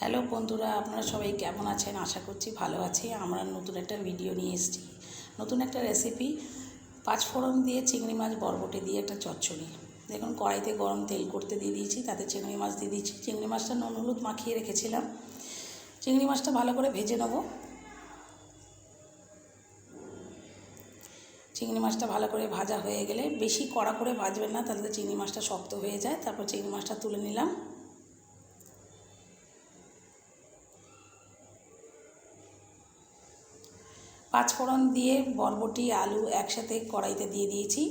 Hello বন্ধুরা, আপনারা সবাই কেমন আছেন? আশা করছি ভালো আছি। আমরা নতুন একটা ভিডিও নিয়ে এসেছি। নতুন একটা রেসিপি পাঁচফোড়ন দিয়ে চিংড়ি মাছ বরবটি দিয়ে একটা চচ্চড়ি। দেখুন, কড়াইতে গরম তেল করতে দিয়ে দিয়েছি, তাতে চিংড়ি মাছ দিয়ে দিয়েছি। চিংড়ি মাছটা নুন হলুদ মাখিয়ে রেখেছিলাম। চিংড়ি মাছটা ভালো করে ভেজে নেব। চিংড়ি মাছটা ভালো করে ভাজা হয়ে গেলে, বেশি কড়া করে ভাজবেন না, তাহলে চিংড়ি মাছটা শক্ত হয়ে যায়। তারপর চিংড়ি মাছটা তুলে নিলাম। পাঁচফোড়ন দিয়ে বরবটি, আলু একসাথে কড়াইতে দিয়ে দিয়েছি।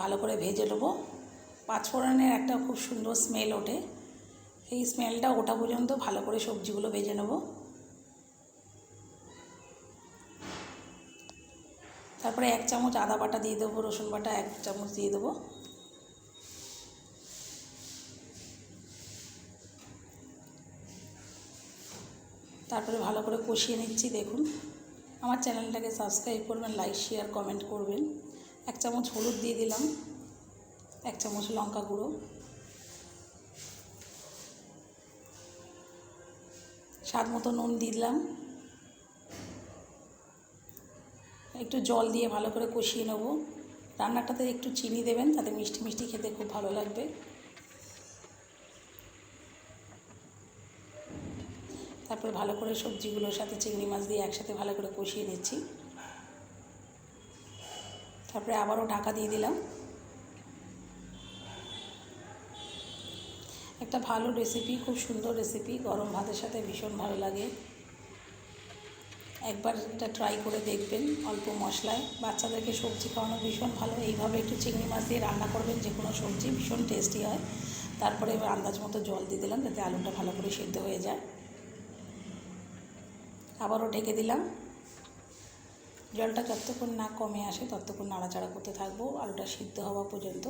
ভালো করে ভেজে নেব। পাঁচফোড়নের একটা খুব সুন্দর স্মেল ওঠে। এই স্মেলটা ওঠা পর্যন্ত ভালো করে সবজিগুলো ভেজে নেব। তারপরে এক চামচ আদা বাটা দিয়ে দেবো, রসুন বাটা এক চামচ দিয়ে দেবো। তারপরে ভালো করে কষিয়ে নিচ্ছি, দেখুন। আমার চ্যানেলটাকে সাবস্ক্রাইব করবেন লাইক শেয়ার কমেন্ট করবেন। এক চামচ হলুদ দিয়ে দিলাম, এক চামচ লঙ্কা গুঁড়ো। স্বাদ মতো নুন দিলাম। একটু জল দিয়ে ভালো করে কষিয়ে নেব। রান্নাটাতে একটু চিনি দেবেন, তাতে মিষ্টি মিষ্টি খেতে খুব ভালো লাগবে। তারপর ভালো করে সবজিগুলোর সাথে চিংড়ি মাছ দিয়ে একসাথে ভালো করে কষিয়ে নিচ্ছি। তারপরে আবারও ঢাকা দিয়ে দিলাম। একটা ভালো রেসিপি খুব সুন্দর রেসিপি গরম ভাতের সাথে ভীষণ ভালো লাগে। একবার এটা ট্রাই করে দেখবেন, অল্প মশলায়। বাচ্চাদেরকে সবজি খাওয়ানো ভীষণ ভালো। এইভাবে একটু চিংড়ি মাছ দিয়ে রান্না করবেন, যে কোনো সবজি ভীষণ টেস্টি হয়। তারপরে এবার আন্দাজ মতো জল দিয়ে দিলাম, যাতে আলুটা ভালো করে সিদ্ধ হয়ে যায়। আবারও ঢেকে দিলাম। জলটা যতক্ষণ না কমে আসে ততক্ষণ নাড়াচাড়া করতে থাকব। আলুটা সিদ্ধ হওয়া পর্যন্ত।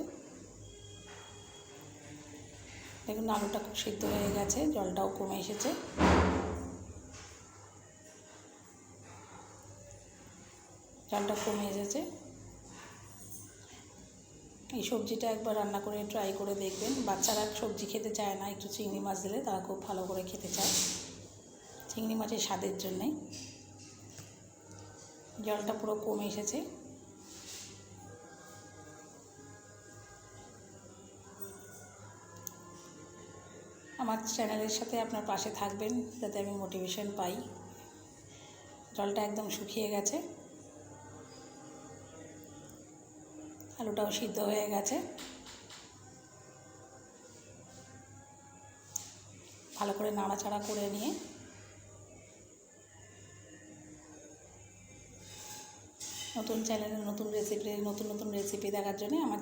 দেখুন, আলুটা খুব সিদ্ধ হয়ে গেছে, জলটাও কমে এসেছে। জলটা কমে এসেছে। এই সবজিটা একবার রান্না করে ট্রাই করে দেখবেন। বাচ্চারা সবজি খেতে চায় না, একটু চিংড়ি মাছ দিলে তারা খুব ভালো করে খেতে চায়। চিংড়ি মাছের স্বাদের জন্যে। জলটা পুরো কমে এসেছে। আমার চ্যানেলের সাথে আপনার পাশে থাকবেন যাতে আমি মোটিভেশন পাই। জলটা একদম শুকিয়ে গেছে। আলুটাও সিদ্ধ হয়ে গেছে। ভালো করে নাড়াচাড়া করে নিয়ে নতুন চ্যানেলে নতুন রেসিপি নতুন নতুন রেসিপি দেখার জন্য আমার